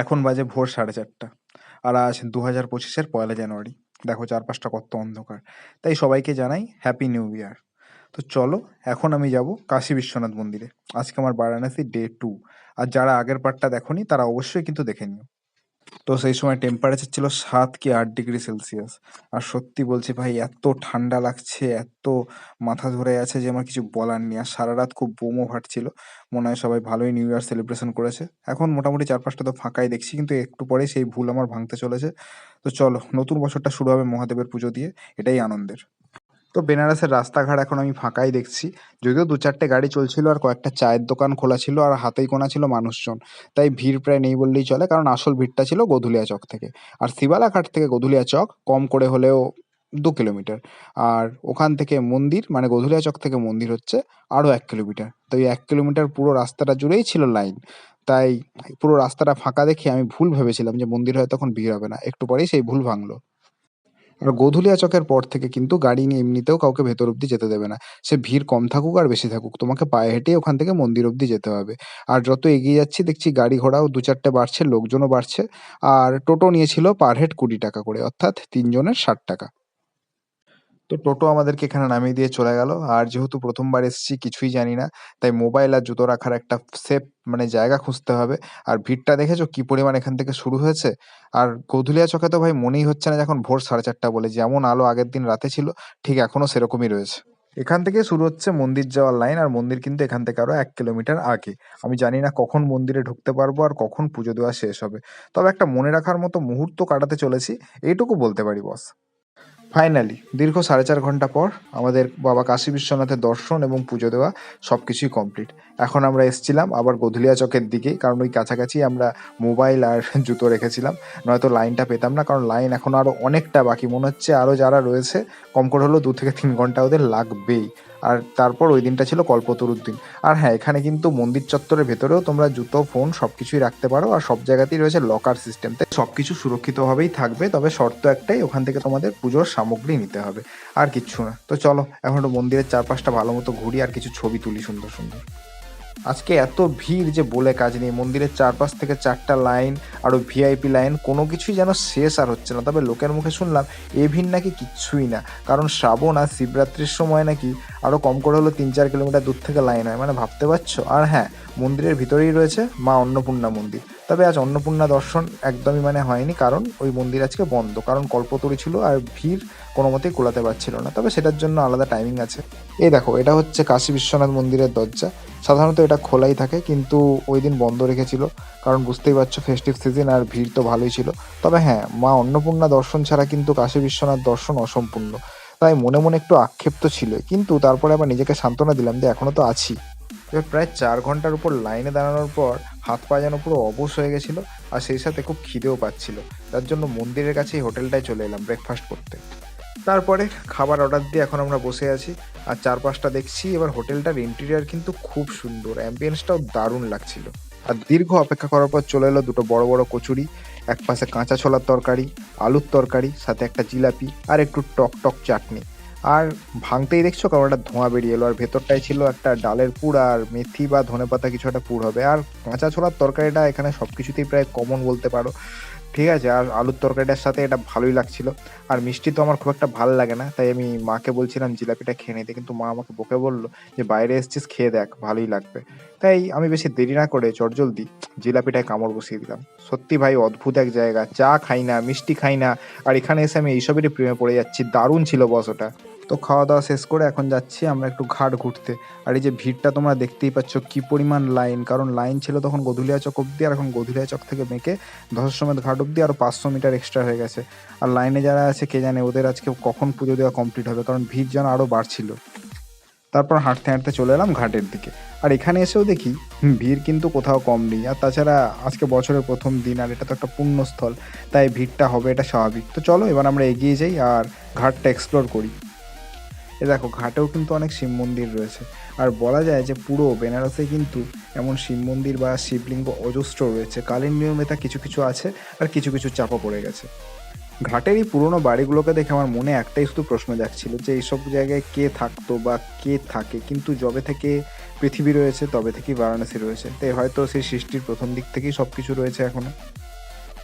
এখন বাজে ভোর সাড়ে চারটা। আর আজ দু হাজার পঁচিশের পয়লা জানুয়ারি। দেখো চারপাশটা কত অন্ধকার। তাই সবাইকে জানাই হ্যাপি নিউ ইয়ার তো চলো, এখন আমি যাব কাশী বিশ্বনাথ মন্দিরে। আজকে আমার বারাণসী ডে টু আর যারা আগের পার্টটা দেখোনি, তারা অবশ্যই কিন্তু দেখে নিও। তো সেই সময় টেম্পারেচার ছিল সাত কি আট ডিগ্রি সেলসিয়াস আর সত্যি বলছি ভাই, এত ঠান্ডা লাগছে, এত মাথা ধরে আছে যে আমার কিছু বলার নেই। আর সারা রাত খুব বোমও ফাটছিল। মনে হয় সবাই ভালোই নিউ ইয়ার সেলিব্রেশন করেছে। এখন মোটামুটি চার পাঁচটা তো ফাঁকাই দেখছি, কিন্তু একটু পরে সেই ভুল আমার ভাঙতে চলেছে। তো চলো, নতুন বছরটা শুরু হবে মহাদেবের পুজো দিয়ে। এটাই আনন্দের। তো বেনারসের রাস্তাঘাট এখন আমি ফাঁকাই দেখছি। যদিও দু চারটে গাড়ি চলছিল আর কয়েকটা চায়ের দোকান খোলা ছিল আর হাতেই কোনা ছিল মানুষজন। তাই ভিড় প্রায় নেই বললেই চলে কারণ আসল ভিড়টা ছিল গধুলিয়া চক থেকে। আর শিবালা ঘাট থেকে গধুলিয়া চক কম করে হলেও দু কিলোমিটার। আর ওখান থেকে মন্দির মানে গধুলিয়া চক থেকে মন্দির হচ্ছে আরও এক কিলোমিটার। তো এই এক কিলোমিটার পুরো রাস্তাটা জুড়েই ছিল লাইন। তাই পুরো রাস্তাটা ফাঁকা দেখে আমি ভুল ভেবেছিলাম যে মন্দির হয়তো তখন ভিড় হবে না। একটু পরেই সেই ভুল ভাঙলো। আর গোধুলিয়া চকের পর থেকে কিন্তু গাড়ি নিয়ে এমনিতেও কাউকে ভেতর অব্দি যেতে দেবে না। সে ভিড় কম থাকুক আর বেশি থাকুক। তোমাকে পায়ে হেঁটে ওখান থেকে মন্দির অব্দি যেতে হবে। আর যত এগিয়ে যাচ্ছি, দেখছি গাড়ি ঘোড়াও দু চারটে বাড়ছে, লোকজনও বাড়ছে। আর টোটো নিয়েছিল পার হেড কুড়ি টাকা করে, অর্থাৎ তিনজনের ষাট টাকা। তো টোটো আমাদেরকে এখানে নামিয়ে দিয়ে চলে গেল। আর যেহেতু প্রথমবার এসেছি, কিছুই জানি না। তাই মোবাইল আর জুতো রাখার একটা সেফ মানে জায়গা খুঁজতে হবে। আর ভিড়টা দেখেছ কি পরিমাণ এখান থেকে শুরু হয়েছে? আর গধুলিয়া চকে তো ভাই মনেই হচ্ছে না যখন ভোর সাড়ে চারটা বলে, যেমন আলো আগের দিন রাতে ছিল, ঠিক এখনও সেরকমই রয়েছে। এখান থেকে শুরু হচ্ছে মন্দির যাওয়ার লাইন, আর মন্দির কিন্তু এখান থেকে আরও এক কিলোমিটার আগে। আমি জানি না কখন মন্দিরে ঢুকতে পারব, আর কখন পুজো দেওয়া শেষ হবে। তবে একটা মনে রাখার মতো মুহূর্ত কাটাতে চলেছি। এইটুকু বলতে পারি, বস। ফাইনালি দীর্ঘ সাড়ে চার ঘণ্টা পর আমাদের বাবা কাশী বিশ্বনাথের দর্শন এবং পুজো দেওয়া সব কিছুই কমপ্লিট এখন আমরা এসছিলাম আবার গধুলিয়া চকের দিকে, কারণ ওই কাছাকাছি আমরা মোবাইল আর জুতো রেখেছিলাম। নয়তো লাইনটা পেতাম না, কারণ লাইন এখন আরও অনেকটা বাকি। মনে হচ্ছে আরও যারা রয়েছে, কম করে হলেও দু থেকে তিন ঘণ্টা ওদের লাগবেই। আর তারপর ওই দিনটা ছিল কল্পতরুর দিন। আর হ্যাঁ এখানে কিন্তু মন্দির চত্বরের ভেতরেও তোমরা জুতো, ফোন সব কিছুই রাখতে পারো, আর সব জায়গাতেই রয়েছে লকার সিস্টেম তাই সব কিছু সুরক্ষিতভাবেই থাকবে, তবে শর্ত একটাই, ওখান থেকে তোমাদের পুজোর সামগ্রী নিতে হবে। আর কিচ্ছু না। তো চলো, এখন মন্দিরের চারপাশটা ভালো মতো ঘুরি, আর কিছু ছবি তুলি সুন্দর সুন্দর। আজকে এত ভিড় যে বলে কাজ নেই। মন্দিরের চারপাশ থেকে চারটা লাইন আরও ভিআইপি লাইন কোনো কিছুই যেন শেষ আর হচ্ছে না। তবে লোকের মুখে শুনলাম এ ভিড় নাকি কিচ্ছুই না। কারণ শ্রাবণ আর শিবরাত্রির সময় নাকি আরও কম করে হলো তিন চার কিলোমিটার দূর থেকে লাইন হয়। মানে ভাবতে পারছ? আর হ্যাঁ মন্দিরের ভিতরেই রয়েছে মা অন্নপূর্ণা মন্দির। তবে আজ অন্নপূর্ণা দর্শন একদমই মানে হয়নি। কারণ ওই মন্দির আজকে বন্ধ। কারণ কল্পতরী ছিল আর ভিড় কোনো মতেই কোলাতে পারছিল না। তবে সেটার জন্য আলাদা টাইমিং আছে। এই দেখো, এটা হচ্ছে কাশী বিশ্বনাথ মন্দিরের দরজা। সাধারণত এটা খোলাই থাকে, কিন্তু ওই দিন বন্ধ রেখেছিল। কারণ বুঝতেই পারছ ফেস্টিভ সিজন আর ভিড় তো ভালোই ছিল। তবে হ্যাঁ মা অন্নপূর্ণা দর্শন ছাড়া কিন্তু কাশী বিশ্বনাথ দর্শন অসম্পূর্ণ। তাই মনে মনে একটু আক্ষেপ তো ছিল। কিন্তু তারপরে আবার নিজেকে সান্ত্বনা দিলাম যে এখনও তো আছি। এবার প্রায় চার ঘণ্টার উপর লাইনে দাঁড়ানোর পর হাত পা যেন পুরো অবশ হয়ে গেছিল আর সেই সাথে খুব খিদেও পাচ্ছিল। তার জন্য মন্দিরের কাছেই হোটেলটায় চলে এলাম ব্রেকফাস্ট করতে। তারপরে খাবার অর্ডার দিয়ে এখন আমরা বসে আছি। আর চারপাশটা দেখছি, এবার হোটেলটার ইন্টেরিয়ার কিন্তু খুব সুন্দর অ্যাম্বিয়েন্সটাও দারুণ লাগছিল। আর দীর্ঘ অপেক্ষা করার পর চলে এলো দুটো বড় বড় কচুরি, এক পাশে কাঁচা ছোলার তরকারি, আলুর তরকারি, সাথে একটা জিলাপি, আর একটু টক টক চাটনি। আর ভাঙতেই দেখছ কারণ একটা ধোঁয়া বেরিয়ে এলো, আর ভেতরটাই ছিল একটা ডালের পুর, আর মেথি বা ধনেপাতা কিছু একটা পুর হবে। আর কাঁচা ছোলার তরকারিটা এখানে সব কিছুতেই প্রায় কমন বলতে পারো। ঠিক আছে, আর আলুর তরকারিটার সাথে এটা ভালোই লাগছিল। আর মিষ্টি তো আমার খুব একটা ভালো লাগে না, তাই আমি মাকে বলছিলাম জিলাপিটা খেয়ে নিতে, কিন্তু মা আমাকে বকে বলল যে, বাইরে এসছিস, খেয়ে দেখ, ভালোই লাগবে। তাই আমি বেশি দেরি না করে চটজলদি জিলাপিটায় কামড় বসিয়ে দিলাম। সত্যি ভাই, অদ্ভুত এক জায়গা, চা খাই না, মিষ্টি খাই না, আর এখানে এসে আমি এইসবেরই প্রেমে পড়ে যাচ্ছি, দারুণ ছিল বস ওটা। তো খাওয়া দাওয়া শেষ করে এখন যাচ্ছি আমরা একটু ঘাট ঘুরতে। আর এই যে ভিড়টা তোমরা দেখতেই পাচ্ছ কি পরিমাণ লাইন, কারণ লাইন ছিল তখন গধুলিয়া চক অব্দি আর এখন গধুলিয়া চক থেকে মেঁকে দশসমেত ঘাট অব্দি আরও পাঁচশো মিটার এক্সট্রা হয়ে গেছে। আর লাইনে যারা আছে কে জানে ওদের আজকে কখন পুজো দেওয়া কমপ্লিট হবে, কারণ ভিড় যেন আরও বাড়ছিল। তারপর হাঁটতে হাঁটতে চলে এলাম ঘাটের দিকে। আর এখানে এসেও দেখি ভিড় কিন্তু কোথাও কম নেই। আর তাছাড়া আজকে বছরের প্রথম দিন আর এটা তো একটা পুণ্যস্থল, তাই ভিড়টা হবে, এটা স্বাভাবিক। তো চলো এবার আমরা এগিয়ে যাই আর ঘাটটা এক্সপ্লোর করি। এ দেখো, ঘাটেও কিন্তু অনেক শিব মন্দির রয়েছে। আর বলা যায় যে পুরো বেনারসে কিন্তু এমন শিব মন্দির বা শিবলিঙ্গ অজস্র রয়েছে। কালীন নিয়মে তা কিছু কিছু আছে আর কিছু কিছু চাপা পড়ে গেছে। ঘাটের এই পুরোনো বাড়িগুলোকে দেখে আমার মনে একটাই শুধু প্রশ্ন যাচ্ছিল যে এইসব জায়গায় কে থাকতো বা কে থাকে? কিন্তু যবে থেকে পৃথিবী রয়েছে, তবে থেকেই বারাণসী রয়েছে। তাই হয়তো সেই সৃষ্টির প্রথম দিক থেকেই সব কিছু রয়েছে এখনও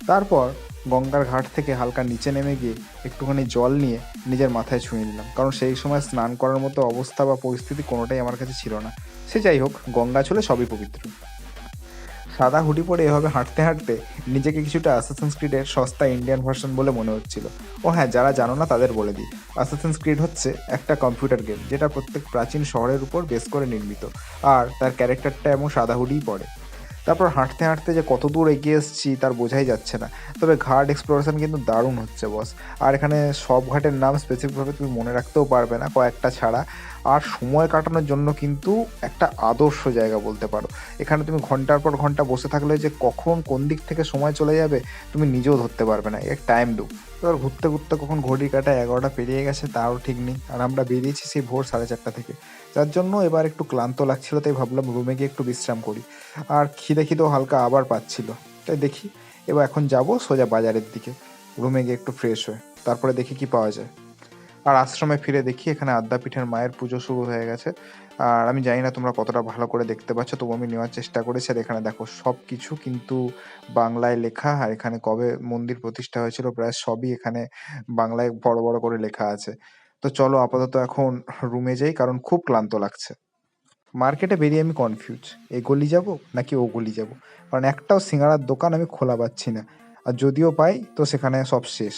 তারপর গঙ্গার ঘাট থেকে হালকা নিচে নেমে গিয়ে একটুখানি জল নিয়ে নিজের মাথায় ছুঁয়ে নিলাম। কারণ সেই সময় স্নান করার মতো অবস্থা বা পরিস্থিতি কোনোটাই আমার কাছে ছিল না। সে যাই হোক, গঙ্গা ছিল সবই পবিত্র। সাদা হুডি পরে এভাবে হাঁটতে হাঁটতে নিজেকে কিছুটা অ্যাসাসেন্স ক্রিডের সস্তা ইন্ডিয়ান ভার্সন বলে মনে হচ্ছিল। ও হ্যাঁ যারা জানো না তাদের বলে দিই। অ্যাসাসেন্স ক্রিড হচ্ছে একটা কম্পিউটার গেম যেটা প্রত্যেক প্রাচীন শহরের উপর বেস করে নির্মিত। আর তার ক্যারেক্টারটা এমন সাদা হুডিই পড়ে তারপর হাঁটতে হাঁটতে যে কত দূর এগিয়ে এসেছি তার বোঝাই যাচ্ছে না। তবে ঘাট এক্সপ্লোরেশন কিন্তু দারুণ হচ্ছে বস আর এখানে সব ঘাটের নাম স্পেসিফিকভাবে তুমি মনে রাখতেও পারবে না, কয়েকটা ছাড়া। আর সময় কাটানোর জন্য কিন্তু একটা আদর্শ জায়গা বলতে পারো। এখানে তুমি ঘণ্টার পর ঘণ্টা বসে থাকলে যে কখন কোন দিক থেকে সময় চলে যাবে, তুমি নিজেও ধরতে পারবে না এক টাইম ডু এবার ঘুরতে ঘুরতে কখন ঘড়ি কাটা এগারোটা পেরিয়ে গেছে, তাও ঠিক নেই। আর আমরা বেরিয়েছি সেই ভোর সাড়ে চারটা থেকে। যার জন্য এবার একটু ক্লান্ত লাগছিল, তাই ভাবলাম রুমে গিয়ে একটু বিশ্রাম করি। আর খিদে খিদেও হালকা আবার পাচ্ছিল। তাই দেখি, এবার এখন যাব সোজা বাজারের দিকে। রুমে গিয়ে একটু ফ্রেশ হয়ে, তারপরে দেখি কি পাওয়া যায়। আর আশ্রমে ফিরে দেখি এখানে আদ্যাপীঠের মায়ের পুজো শুরু হয়ে গেছে। আর আমি জানি না তোমরা কতটা ভালো করে দেখতে পাচ্ছ, তবু আমি নেওয়ার চেষ্টা করেছি। আর এখানে দেখো সব কিছু কিন্তু বাংলায় লেখা, আর এখানে কবে মন্দির প্রতিষ্ঠা হয়েছিল প্রায় সবই এখানে বাংলায় বড় বড় করে লেখা আছে। তো চলো আপাতত এখন রুমে যাই, কারণ খুব ক্লান্ত লাগছে। মার্কেটে বেরিয়ে আমি কনফিউজ এ গলি যাব নাকি ও গলি যাব? কারণ একটাও সিঙ্গারার দোকান আমি খোলা পাচ্ছি না, আর যদিও পাই তো সেখানে সব শেষ।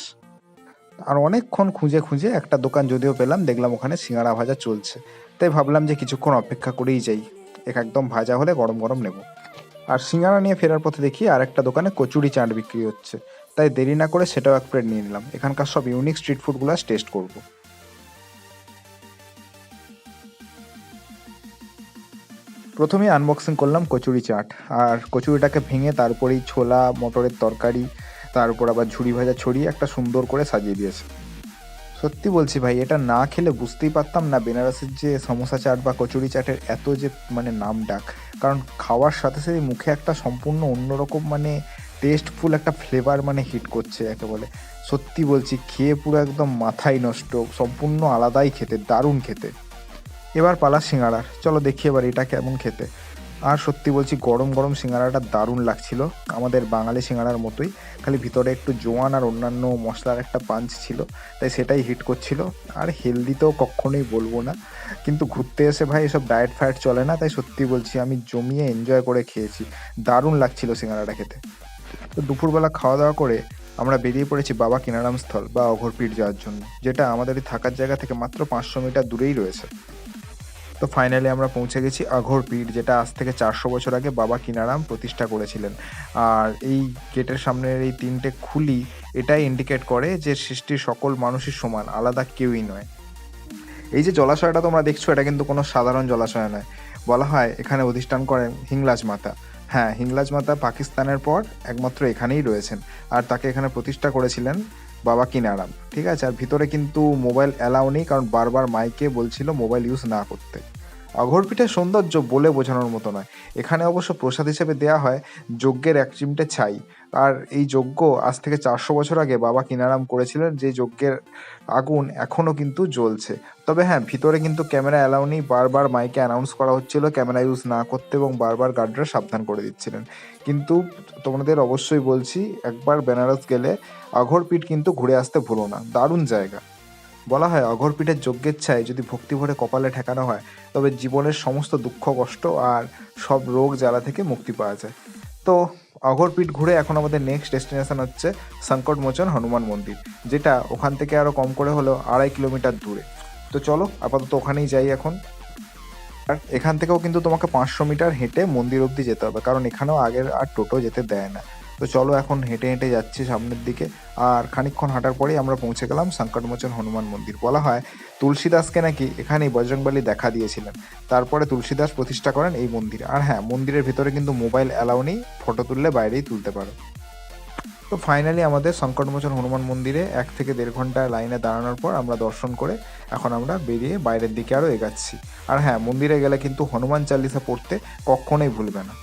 আর অনেকক্ষণ খুঁজে খুঁজে একটা দোকান যদিও পেলাম, দেখলাম ওখানে সিঙ্গারা ভাজা চলছে। তাই ভাবলাম যে কিছুক্ষণ অপেক্ষা করেই যাই। এক একদম ভাজা হলে গরম গরম নেব। আর সিঙ্গারা নিয়ে ফেরার পথে দেখি আর একটা দোকানে কচুরি চাট বিক্রি হচ্ছে। তাই দেরি না করে সেটাও এক প্লেট নিয়ে নিলাম। এখানকার সব ইউনিক স্ট্রিট ফুডগুলো টেস্ট করব। প্রথমেই আনবক্সিং করলাম কচুরি চাট। আর কচুরিটাকে ভেঙে তারপরেই ছোলা, মটরের তরকারি তার উপর আবার ঝুড়ি ভাজা ছড়িয়ে একটা সুন্দর করে সাজিয়ে দিয়েছে। সত্যি বলছি ভাই, এটা না খেলে বুঝতেই পারতাম না বেনারসের যে সমোসা চাট বা কচুরি চাটের এত যে মানে নাম ডাক। কারণ খাওয়ার সাথে সাথে মুখে একটা সম্পূর্ণ অন্যরকম মানে টেস্টফুল একটা ফ্লেভার মানে হিট করছে একে বলে। সত্যি বলছি, খেয়ে পুরো একদম মাথাই নষ্ট, সম্পূর্ণ আলাদাই খেতে, দারুণ খেতে। এবার পালা সিঙ্গারার, চলো দেখি এবার এটা কেমন খেতে। আর সত্যি বলছি, গরম গরম সিঙ্গারাটা দারুণ লাগছিল। আমাদের বাঙালি সিঙ্গারার মতোই, খালি ভিতরে একটু জোয়ান আর অন্যান্য মশলার একটা পাঞ্চ ছিল, তাই সেটাই হিট করছিল। আর হেলদি তো কখনোই বলব না, কিন্তু ঘুরতে এসে ভাই এসব ডায়েট ফায়েট চলে না, তাই সত্যি বলছি আমি জমিয়ে এনজয় করে খেয়েছি। দারুণ লাগছিল সিঙ্গারাটা খেতে। তো দুপুরবেলা খাওয়া দাওয়া করে আমরা বেরিয়ে পড়েছি বাবা কিনারাম স্থল বা অঘরপীঠ যাওয়ার জন্য, যেটা আমাদের থাকার জায়গা থেকে মাত্র পাঁচশো মিটার দূরেই রয়েছে। তো ফাইনালি আমরা পৌঁছে গেছি আঘর পীঠ যেটা আজ থেকে চারশো বছর আগে বাবা কিনারাম প্রতিষ্ঠা করেছিলেন। আর এই গেটের সামনের এই তিনটে খুলি এটাই ইন্ডিকেট করে যে সৃষ্টির সকল মানুষই সমান, আলাদা কেউই নয়। এই যে জলাশয়টা তোমরা দেখছ, এটা কিন্তু কোনো সাধারণ জলাশয় নয়। বলা হয় এখানে অধিষ্ঠান করেন হিংলাজ মাতা। হ্যাঁ হিংলাজ মাতা পাকিস্তানের পর একমাত্র এখানেই রয়েছেন। আর তাকে এখানে প্রতিষ্ঠা করেছিলেন বাবা কিনারাম ঠিক আছে? আর ভিতরে কিন্তু মোবাইল অ্যালাউ নেই, কারণ বারবার মাইকে বলছিল মোবাইল ইউজ না করতে। অঘরপিঠের সৌন্দর্য বলে বোঝানোর মতো নয়। এখানে অবশ্য প্রসাদ হিসেবে দেয়া হয় যজ্ঞের এক চিমটে ছাই। আর এই যজ্ঞ আজ থেকে চারশো বছর আগে বাবা কিনারাম করেছিলেন, যে যজ্ঞের আগুন এখনও কিন্তু জ্বলছে। তবে হ্যাঁ ভিতরে কিন্তু ক্যামেরা অ্যালাউ নেই। বারবার মাইকে অ্যানাউন্স করা হচ্ছিল, ক্যামেরা ইউজ না করতে এবং বারবার গার্ডরা সাবধান করে দিচ্ছিলেন। কিন্তু তোমাদের অবশ্যই বলছি, একবার বেনারস গেলে অঘরপীঠ কিন্তু ঘুরে আসতে ভুলো না। দারুণ জায়গা। বলা হয় অঘরপীঠের যজ্ঞের ছায় যদি ভক্তি ভরে কপালে ঠেকানো হয়, তবে জীবনের সমস্ত দুঃখ, কষ্ট আর সব রোগ জ্বালা থেকে মুক্তি পাওয়া যায়। তো অঘরপীঠ ঘুরে এখন আমাদের নেক্সট ডেস্টিনেশন হচ্ছে সংকটমোচন হনুমান মন্দির, যেটা ওখান থেকে আরও কম করে হলো আড়াই কিলোমিটার দূরে। তো চলো, আপাতত ওখানেই যাই এখন। আর এখান থেকেও কিন্তু তোমাকে পাঁচশো মিটার হেঁটে মন্দির অবধি যেতে হবে, কারণ এখানেও আগের আর টোটো যেতে দেয় না। তো চলো এখন হেঁটে হেঁটে যাচ্ছি সামনের দিকে। আর খানিকক্ষণ হাঁটার পরেই আমরা পৌঁছে গেলাম সংকটমোচন হনুমান মন্দির। বলা হয় তুলসীদাসকে নাকি এখানেই বজরংবলী দেখা দিয়েছিলেন। তারপরে তুলসীদাস প্রতিষ্ঠা করেন এই মন্দির। আর হ্যাঁ মন্দিরের ভিতরে কিন্তু মোবাইল অ্যালাউ নেই, ফটো তুললে বাইরেই তুলতে পারো। তো ফাইনালি আমাদের সংকটমোচন হনুমান মন্দিরে এক থেকে দেড় ঘণ্টা লাইনে দাঁড়ানোর পর আমরা দর্শন করে এখন আমরা বেরিয়ে বাইরের দিকে আরও এগাচ্ছি। আর হ্যাঁ মন্দিরে গেলে কিন্তু হনুমান চালিসা পড়তে কখনোই ভুলবে না।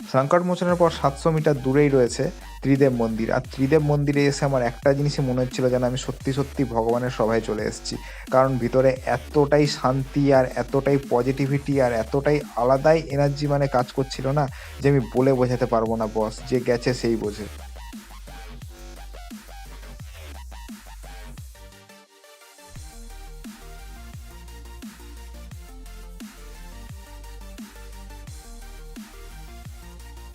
সংকটমোচনের পর সাতশো মিটার দূরেই রয়েছে ত্রিদেব মন্দির। আর ত্রিদেব মন্দিরে এসে আমার একটা জিনিসই মনে হচ্ছিল যেন আমি সত্যি সত্যি ভগবানের সভায় চলে এসেছি। কারণ ভিতরে এতটাই শান্তি আর এতটাই পজিটিভিটি আর এতটাই আলাদাই এনার্জি মানে কাজ করছিল না যে আমি বলে বোঝাতে পারব না বস যে গেছে সেই বোঝে।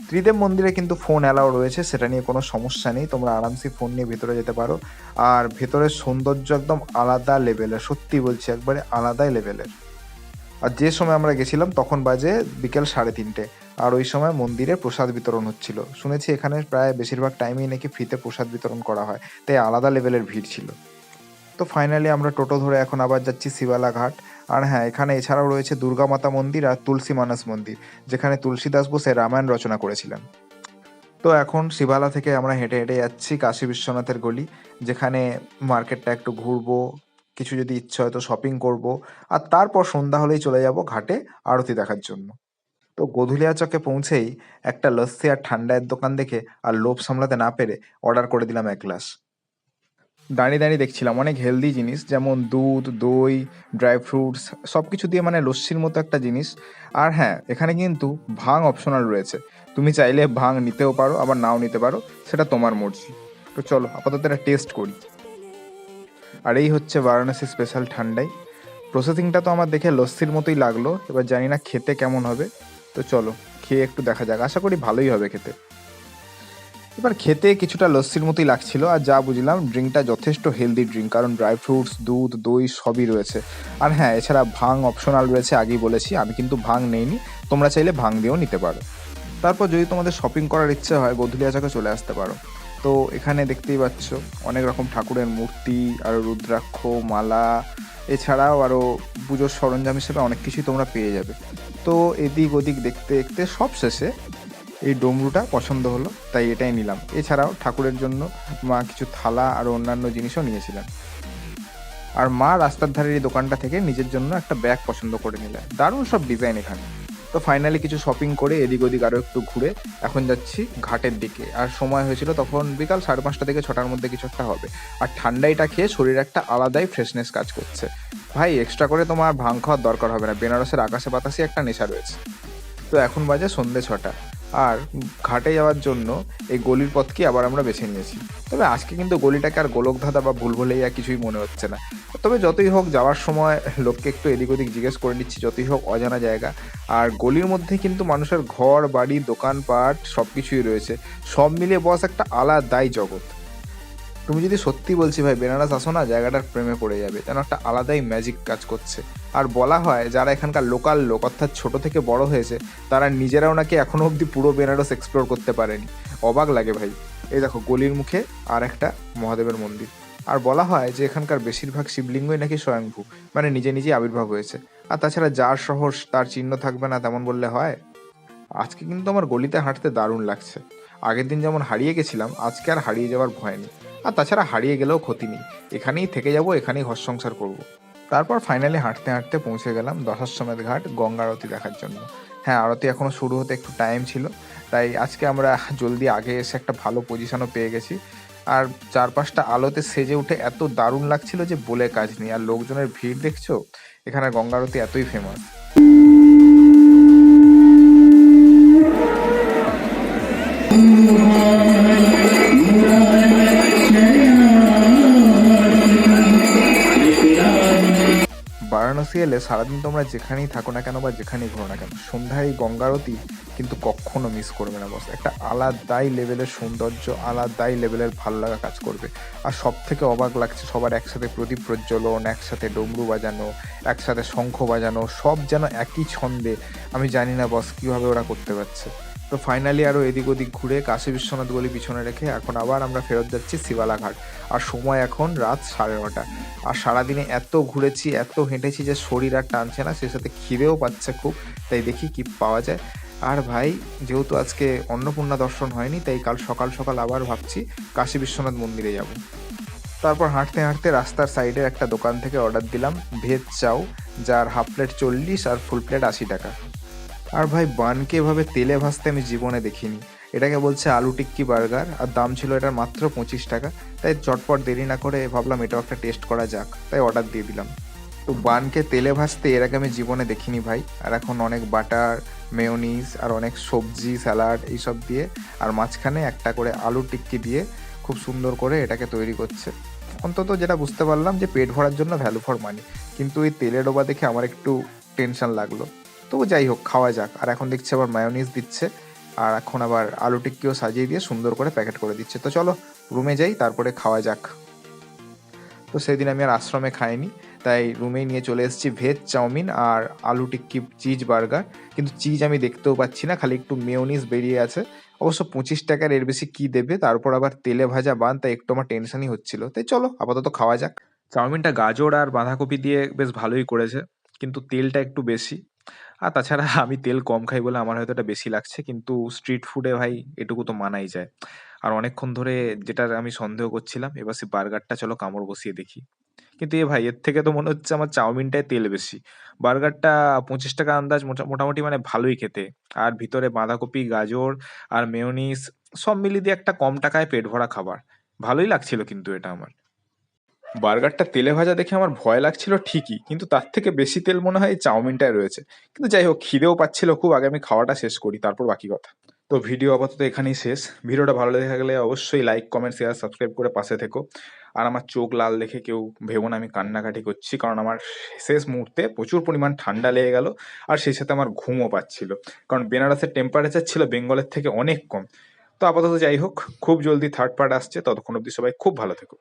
ত্রিদেব মন্দিরে কিন্তু ফোন অ্যালাউ রয়েছে, সেটা নিয়ে কোনো সমস্যা নেই, তোমরা আরামসে ফোন নিয়ে ভেতরে যেতে পারো। আর ভেতরের সৌন্দর্য একদম আলাদা লেভেলের সত্যি বলছি একবারে আলাদাই লেভেলের আর যে সময় আমরা গেছিলাম, তখন বাজে বিকেল সাড়ে তিনটে। আর ওই সময় মন্দিরে প্রসাদ বিতরণ হচ্ছিল। শুনেছি এখানে প্রায় বেশিরভাগ টাইমেই নাকি ফ্রিতে প্রসাদ বিতরণ করা হয়, তাই আলাদা লেভেলের ভিড় ছিল। তো ফাইনালি আমরা টোটো ধরে এখন আবার যাচ্ছি শিবালা ঘাট। আর হ্যাঁ এখানে এছাড়াও রয়েছে দুর্গা মাতা মন্দির আর তুলসী মানস মন্দির, যেখানে তুলসীদাস বসে রামায়ণ রচনা করেছিলেন। তো এখন শিবালা থেকে আমরা হেঁটে হেঁটে যাচ্ছি কাশী বিশ্বনাথের গলি, যেখানে মার্কেটটা একটু ঘুরবো, কিছু যদি ইচ্ছে হয় তো শপিং করব, আর তারপর সন্ধ্যা হলেই চলে যাব ঘাটে আরতি দেখার জন্য। তো গধুলিয়া চকে পৌঁছেই একটা লস্যি আর ঠান্ডায়ের দোকান দেখে আর লোভ সামলাতে না পেরে অর্ডার করে দিলাম এক গ্লাস। দাঁড়িয়ে দাঁড়িয়ে দেখছিলাম অনেক হেলদি জিনিস, যেমন দুধ, দই ড্রাই ফ্রুটস সব কিছু দিয়ে মানে লস্যির মতো একটা জিনিস। আর হ্যাঁ এখানে কিন্তু ভাং অপশনাল রয়েছে। তুমি চাইলে ভাং নিতেও পারো, আবার নাও নিতে পারো, সেটা তোমার মর্জি। তো চলো, আপাতত এটা টেস্ট করি। আর এই হচ্ছে বারাণসী স্পেশাল ঠান্ডাই। প্রসেসিংটা তো আমার দেখে লস্যির মতোই লাগল, এবার জানি না খেতে কেমন হবে। তো চলো, খেয়ে একটু দেখা যাক। আশা করি ভালোই হবে খেতে। এবার খেতে কিছুটা লস্যির মতোই লাগছিল, আর যা বুঝলাম, ড্রিঙ্কটা যথেষ্ট হেলদি ড্রিঙ্ক, কারণ ড্রাই ফ্রুটস, দুধ, দই সবই রয়েছে। আর হ্যাঁ এছাড়া ভাং অপশনাল রয়েছে, আগেই বলেছি, আমি কিন্তু ভাং নেইনি, তোমরা চাইলে ভাং দিয়েও নিতে পারো। তারপর যদি তোমাদের শপিং করার ইচ্ছে হয় গধুলিয়া চাকে চলে আসতে পারো। তো এখানে দেখতেই পাচ্ছ, অনেক রকম ঠাকুরের মূর্তি, আর রুদ্রাক্ষ, মালা, এছাড়াও আরও পুজোর সরঞ্জাম হিসেবে অনেক কিছুই তোমরা পেয়ে যাবে। তো এদিক ওদিক দেখতে দেখতে সব শেষে এই ডমরুটা পছন্দ হলো, তাই এটাই নিলাম। এছাড়াও ঠাকুরের জন্য মা কিছু থালা আর অন্যান্য জিনিসও নিয়েছিলেন। আর মা রাস্তার ধারের এই দোকানটা থেকে নিজের জন্য একটা ব্যাগ পছন্দ করে নিলেন। দারুণ সব ডিজাইন এখানে। তো ফাইনালি কিছু শপিং করে এদিক ওদিক আরও একটু ঘুরে এখন যাচ্ছি ঘাটের দিকে। আর সময় হয়েছিল তখন বিকাল সাড়ে পাঁচটা থেকে ছটার মধ্যে কিছু একটা হবে। আর ঠান্ডাইটা খেয়ে শরীর একটা আলাদাই ফ্রেশনেস কাজ করছে। ভাই এক্সট্রা করে তোমার ভাং খাওয়ার দরকার হবে না। বেনারসের আকাশে বাতাসে একটা নেশা রয়েছে। তো এখন বাজে সন্ধে ছটা। আর ঘাটে যাওয়ার জন্য এই গলির পথকে আবার আমরা বেছে নিয়েছি। তবে আজকে কিন্তু গলিটাকে আর গোলকধাঁধা বা ভুল ভুলভুলাইয়া কিছুই মনে হচ্ছে না। তবে যতই হোক যাওয়ার সময় লোককে একটু এদিক ওদিক জিজ্ঞেস করে নিচ্ছি, যতই হোক অজানা জায়গা। আর গলির মধ্যে কিন্তু মানুষের ঘর, বাড়ি, দোকানপাট সব কিছুই রয়েছে। সব মিলিয়ে বস একটা আলাদাই জগৎ। তুমি যদি সত্যি বলছি ভাই, বেনারস আসো না, জায়গাটার প্রেমে পড়ে যাবে। যেন একটা আলাদাই ম্যাজিক কাজ করছে। আর বলা হয় যারা এখানকার লোকাল লোক, অর্থাৎ ছোট থেকে বড় হয়েছে, তারা নিজেরাও নাকি এখনও অবধি পুরো বেনারস এক্সপ্লোর করতে পারেনি। অবাক লাগে ভাই। এই দেখো, গলির মুখে আর একটা মহাদেবের মন্দির। আর বলা হয় যে এখানকার বেশিরভাগ শিবলিঙ্গই নাকি স্বয়ংভূ মানে নিজে নিজে আবির্ভাব হয়েছে। আর তাছাড়া যার শহর তার চিহ্ন থাকবে না তেমন বললে হয়? আজকে কিন্তু আমার গলিতে হাঁটতে দারুণ লাগছে। আগের দিন যেমন হারিয়ে গেছিলাম, আজকে আর হারিয়ে যাওয়ার ভয় নেই। আর তাছাড়া হারিয়ে গেলেও ক্ষতি নেই। এখানেই থেকে যাব, এখানেই ঘর সংসার করব। তারপর ফাইনালি হাঁটতে হাঁটতে পৌঁছে গেলাম দশাশ্বমেধ ঘাট, গঙ্গা আরতি দেখার জন্য। হ্যাঁ আরতি এখনও শুরু হতে একটু টাইম ছিল, তাই আজকে আমরা জলদি আগে এসে একটা ভালো পজিশনও পেয়ে গেছি। আর চারপাশটা আলোতে সেজে উঠে এত দারুণ লাগছিল যে বলে কাজ নেই। আর লোকজনের ভিড় দেখছ? এখানে গঙ্গা আরতি এতই ফেমাস বারাণসী এলে সারাদিন তোমরা যেখানেই থাকো না কেন বা যেখানেই ঘোরো না কেন, সন্ধ্যায় গঙ্গারতি কিন্তু কখনো মিস করবে না বস একটা আলাদাই লেভেলের সৌন্দর্য, আলাদাই লেভেলের ভালো লাগা কাজ করবে। আর সব থেকে অবাক লাগছে সবার একসাথে প্রদীপ প্রজ্বলন, একসাথে ডমরু বাজানো, একসাথে শঙ্খ বাজানো, সব যেন একই ছন্দে। আমি জানি না বস কীভাবে ওরা করতে পারছে। তো ফাইনালি আরও এদিক ওদিক ঘুরে কাশী বিশ্বনাথ গলি পিছনে রেখে এখন আবার আমরা ফেরত যাচ্ছি শিবালা ঘাট আর সময় এখন রাত সাড়ে নটা। আর সারাদিনে এত ঘুরেছি, এত হেঁটেছি যে শরীর আর টানছে না সে সাথে খিদেও পাচ্ছে খুব, তাই দেখি কি পাওয়া যায়। আর ভাই, যেহেতু আজকে অন্নপূর্ণা দর্শন হয়নি, তাই কাল সকাল সকাল আবার ভাবছি কাশী বিশ্বনাথ মন্দিরে যাব। তারপর হাঁটতে হাঁটতে রাস্তার সাইডের একটা দোকান থেকে অর্ডার দিলাম, ভেজ চাউ যার হাফ প্লেট চল্লিশ আর ফুল প্লেট আশি টাকা। আর ভাই বানকে এভাবে তেলে ভাজতে আমি জীবনে দেখিনি। এটাকে বলছে আলু টিক্কি বার্গার, আর দাম ছিল এটার মাত্র পঁচিশ টাকা। তাই চটপট দেরি না করে ভাবলাম এটাও একটা টেস্ট করা যাক, তাই অর্ডার দিয়ে দিলাম। তো বানকে তেলে ভাজতে এর আগে আমি জীবনে দেখিনি ভাই, আর এখন অনেক বাটার মেয়োনিজ আর অনেক সবজি স্যালাড এইসব দিয়ে, আর মাঝখানে একটা করে আলু টিক্কি দিয়ে খুব সুন্দর করে এটাকে তৈরি করছে। অন্তত যেটা বুঝতে পারলাম যে পেট ভরার জন্য ভ্যালু ফর মানি কিন্তু এই তেলে ডোবা দেখে আমার একটু টেনশন লাগল। তবু যাই হোক, খাওয়া যাক। আর এখন দেখছি আবার মায়োনিজ দিচ্ছে। আর এখন আবার আলু টিক্কিও সাজিয়ে দিয়ে সুন্দর করে প্যাকেট করে দিচ্ছে। তো চলো রুমে যাই, তারপরে খাওয়া যাক। তো সেদিন আমি আর আশ্রমে খাইনি, তাই রুমেই নিয়ে চলে এসেছি ভেজ চাউমিন আর আলু টিক্কি চিজ বার্গার কিন্তু চিজ আমি দেখতেও পাচ্ছি না, খালি একটু মেয়োনিজ বেরিয়ে আছে। অবশ্য পঁচিশ টাকার এর বেশি কি দেবে? তারপর আবার তেলে ভাজা বান, তাই একটু আমার টেনশনই হচ্ছিল। তাই চলো, আপাতত খাওয়া যাক। চাউমিনটা গাজর আর বাঁধাকপি দিয়ে বেশ ভালোই করেছে, কিন্তু তেলটা একটু বেশি। আর তাছাড়া আমি তেল কম খাই বলে আমার হয়তো এটা বেশি লাগছে, কিন্তু স্ট্রিট ফুডে ভাই এটুকু তো মানাই যায়। আর অনেকক্ষণ ধরে যেটার আমি সন্দেহ করছিলাম, এবার সে বার্গারটা চলো কামড় বসিয়ে দেখি। কিন্তু এ ভাই, এর থেকে তো মনে হচ্ছে আমার চাউমিনটায় তেল বেশি। বার্গারটা পঁচিশ টাকা আন্দাজ মোটা- মোটামুটি মানে ভালোই খেতে। আর ভিতরে বাঁধাকপি, গাজর আর মেয়নিস সব মিলিয়ে দিয়ে একটা কম টাকায় পেট ভরা খাবার। ভালোই লাগছিল কিন্তু এটা আমার। বার্গারটা তেলে ভাজা দেখে আমার ভয় লাগছিল ঠিকই, কিন্তু তার থেকে বেশি তেল মনে হয় এই চাউমিনটায় রয়েছে। কিন্তু যাই হোক, খিদেও পাচ্ছিল খুব, আগে আমি খাওয়াটা শেষ করি, তারপর বাকি কথা। তো ভিডিও আপাতত এখানেই শেষ। ভিডিওটা ভালো লেগে গেলে অবশ্যই লাইক কমেন্ট শেয়ার সাবস্ক্রাইব করে পাশে থেকো। আর আমার চোখ লাল দেখে কেউ ভেবো না আমি কান্নাকাটি করছি, কারণ আমার শেষ মুহূর্তে প্রচুর পরিমাণ ঠান্ডা লেগে গেল আর সেই সাথে আমার ঘুমও পাচ্ছিল। কারণ বেনারসের টেম্পারেচার ছিল বেঙ্গলের থেকে অনেক কম। তো আপাতত যাই হোক, খুব জলদি থার্ড পার্ট আসছে। ততক্ষণ অবধি সবাই খুব ভালো থেকো।